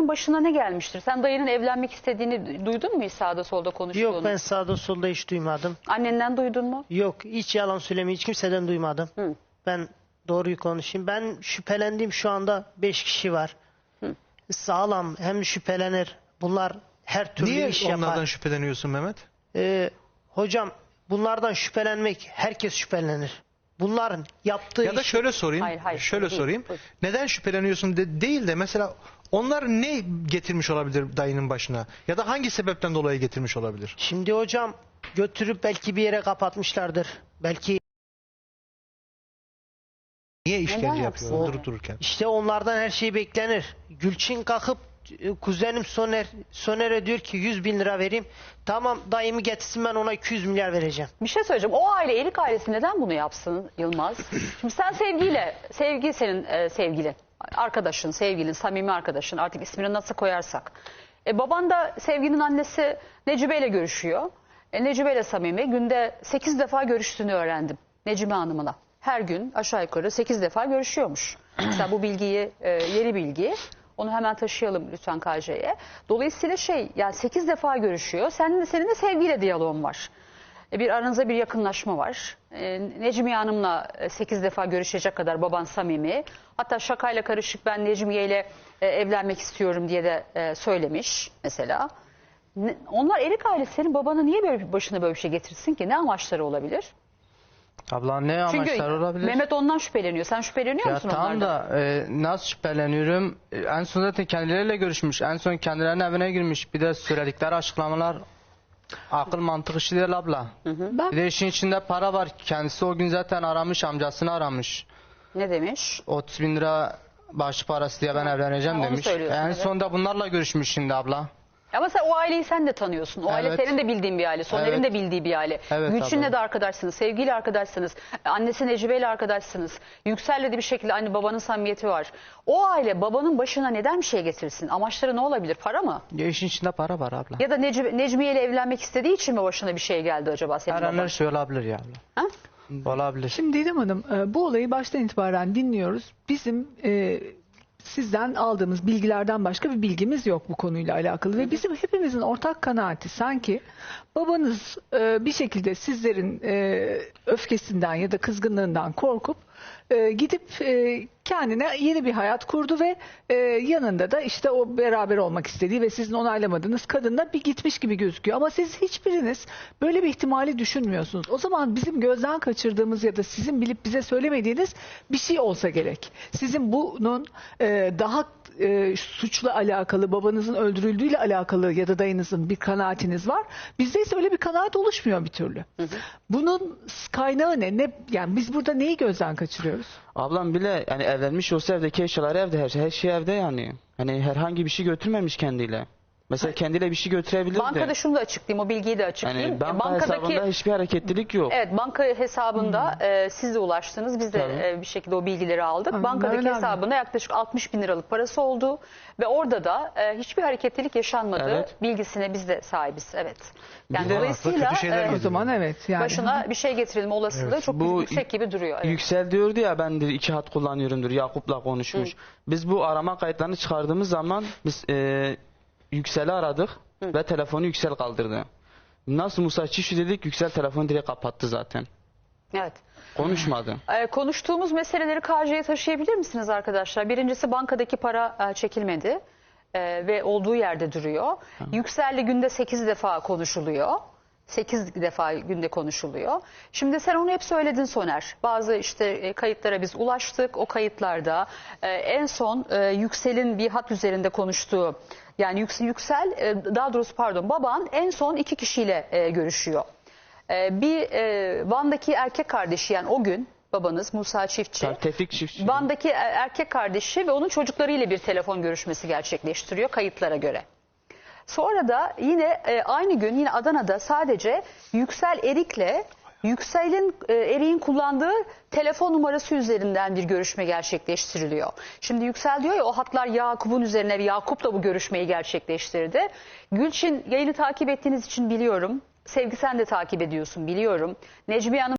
başına ne gelmiştir? Sen dayının evlenmek istediğini duydun mu sağda solda konuştuğunu? Yok ben sağda solda hiç duymadım. Annenden duydun mu? Yok hiç yalan söylemeyi hiç kimseden duymadım. Hı. Ben doğruyu konuşayım. Ben şüphelendiğim şu anda 5 kişi var. Sağlam hem şüphelenir. Bunlar her türlü Niye iş onlardan yapar. şüpheleniyorsun Mehmet? Ee, hocam bunlardan şüphelenmek herkes şüphelenir. Bunların yaptığı Ya da iş şöyle sorayım. Hayır, hayır, şöyle değil. sorayım. Buyur. Neden şüpheleniyorsun de, değil de mesela onlar ne getirmiş olabilir dayının başına? Ya da hangi sebepten dolayı getirmiş olabilir? Şimdi hocam götürüp belki bir yere kapatmışlardır. Belki Niye işkence yapsın? yapıyorlar durup dururken? işte onlardan her şey beklenir. Gülçin kalkıp kuzenim Soner Soner'e diyor ki 100 bin lira vereyim. Tamam dayımı getirsin ben ona 200 milyar vereceğim. Bir şey söyleyeceğim. O aile, Elik ailesi neden bunu yapsın Yılmaz? Şimdi sen sevgiyle, sevgi senin e, sevgilin, arkadaşın, sevgilin, samimi arkadaşın artık ismini nasıl koyarsak. E, baban da sevginin annesi Necibe ile görüşüyor. E, Necibe ile samimi. Günde 8 defa görüştüğünü öğrendim Necime Hanım'la. Her gün aşağı yukarı 8 defa görüşüyormuş. Mesela bu bilgiyi, e, yeni bilgi. Onu hemen taşıyalım lütfen KJ'ye. Dolayısıyla şey yani 8 defa görüşüyor. Senin de, senin de sevgiyle diyaloğun var. E, Bir aranızda bir yakınlaşma var. E, Necmiye Hanım'la 8 defa görüşecek kadar baban samimi. Hatta şakayla karışık ben Necmiye ile e, evlenmek istiyorum diye de e, söylemiş mesela. Onlar Erik ailesi senin babana niye böyle başına böyle bir şey getirsin ki? Ne amaçları olabilir? Abla ne amaçlar Çünkü olabilir? Mehmet ondan şüpheleniyor. Sen şüpheleniyor ya musun tamam onlardan? da e, nasıl şüpheleniyorum? E, en son zaten kendileriyle görüşmüş. En son kendilerinin evine girmiş. Bir de söyledikleri açıklamalar akıl mantık işi değil abla. Ben Bir de işin içinde para var. Kendisi o gün zaten aramış amcasını aramış. Ne demiş? 30 bin lira bağış parası diye ben evleneceğim Ha, onu demiş. söylüyorsun, En evet. sonunda bunlarla görüşmüş şimdi abla. Ama sen o aileyi sen de tanıyorsun. O aile Evet. senin de bildiğin bir aile. Soner'in Evet. de bildiği bir aile. Evet, Gülçin'le abla. de arkadaşsınız. Sevgiyle arkadaşsınız. Annesi Necibe ile arkadaşsınız. Yüksel'le de bir şekilde anne babanın samimiyeti var. O aile babanın başına neden bir şey getirsin? Amaçları ne olabilir? Para mı? Ya işin içinde para var abla. Ya da Neci- Necmiye ile evlenmek istediği için mi başına bir şey geldi acaba senin Her an baban? her şey olabilir ya abla. Ha? Olabilir. şimdi Didem Hanım e, bu olayı baştan itibaren dinliyoruz. Bizim e, sizden aldığımız bilgilerden başka bir bilgimiz yok bu konuyla alakalı. Ve bizim hepimizin ortak kanaati sanki babanız e, bir şekilde sizlerin e, öfkesinden ya da kızgınlığından korkup e, gidip e, kendine yeni bir hayat kurdu ve e, yanında da işte o beraber olmak istediği ve sizin onaylamadığınız kadınla bir gitmiş gibi gözüküyor. Ama siz hiçbiriniz böyle bir ihtimali düşünmüyorsunuz. O zaman bizim gözden kaçırdığımız ya da sizin bilip bize söylemediğiniz bir şey olsa gerek. Sizin bunun e, daha e, suçla alakalı, babanızın öldürüldüğüyle alakalı ya da dayınızın bir kanaatiniz var. Bizde ise öyle bir kanaat oluşmuyor bir türlü. Bunun kaynağı ne? ne? Yani biz burada neyi gözden kaçırıyoruz? Ablam bile yani evlenmiş olsa evdeki eşyalar evde her şey, her şey evde yani. Hani herhangi bir şey götürmemiş kendiyle. Mesela kendiyle bir şey götürebilirdi. Bankada şunu da açıklayayım. O bilgiyi de açıklayayım. yani E, banka hesabında hiçbir hareketlilik yok. Evet banka hesabında e, siz de ulaştınız. Biz de e, bir şekilde o bilgileri aldık. Hı, Bankadaki önemli. hesabında yaklaşık 60 bin liralık parası oldu. Ve orada da e, hiçbir hareketlilik yaşanmadı. Evet. bilgisine biz de sahibiz. Evet. Yani Bir de dolayısıyla kötü şeyler e, O geliyor. zaman evet. Yani. başına bir şey getirilme olasılığı Evet. çok Bu yüksek gibi duruyor. Evet. Yüksel diyordu ya ben de iki hat kullanıyorumdur. Yakup'la konuşmuş. Biz bu arama kayıtlarını çıkardığımız zaman biz e, Yüksel'i aradık ve telefonu Yüksel kaldırdı. Nasıl Musa Çişi dedik Yüksel telefonu direkt kapattı zaten. Evet. Konuşmadı. E, konuştuğumuz meseleleri KJ'ye taşıyabilir misiniz arkadaşlar? Birincisi bankadaki para e, çekilmedi E, ve olduğu yerde duruyor. Yüksel'le günde 8 defa konuşuluyor. 8 defa günde konuşuluyor. Şimdi sen onu hep söyledin Soner. Bazı işte e, kayıtlara biz ulaştık. O kayıtlarda e, en son e, Yüksel'in bir hat üzerinde konuştuğu yani Yüks- Yüksel daha doğrusu pardon baban en son iki kişiyle görüşüyor. Bir Van'daki erkek kardeşi yani o gün babanız Musa Çiftçi. Tevfik Çiftçi. Van'daki erkek kardeşi ve onun çocuklarıyla bir telefon görüşmesi gerçekleştiriyor kayıtlara göre. Sonra da yine e, aynı gün yine Adana'da sadece Yüksel Erik'le Yüksel'in e, Erik'in kullandığı telefon numarası üzerinden bir görüşme gerçekleştiriliyor. Şimdi Yüksel diyor ya o hatlar Yakup'un üzerine ve Yakup da bu görüşmeyi gerçekleştirdi. Gülçin yayını takip ettiğiniz için biliyorum. Sevgi sen de takip ediyorsun biliyorum. Necmiye Hanım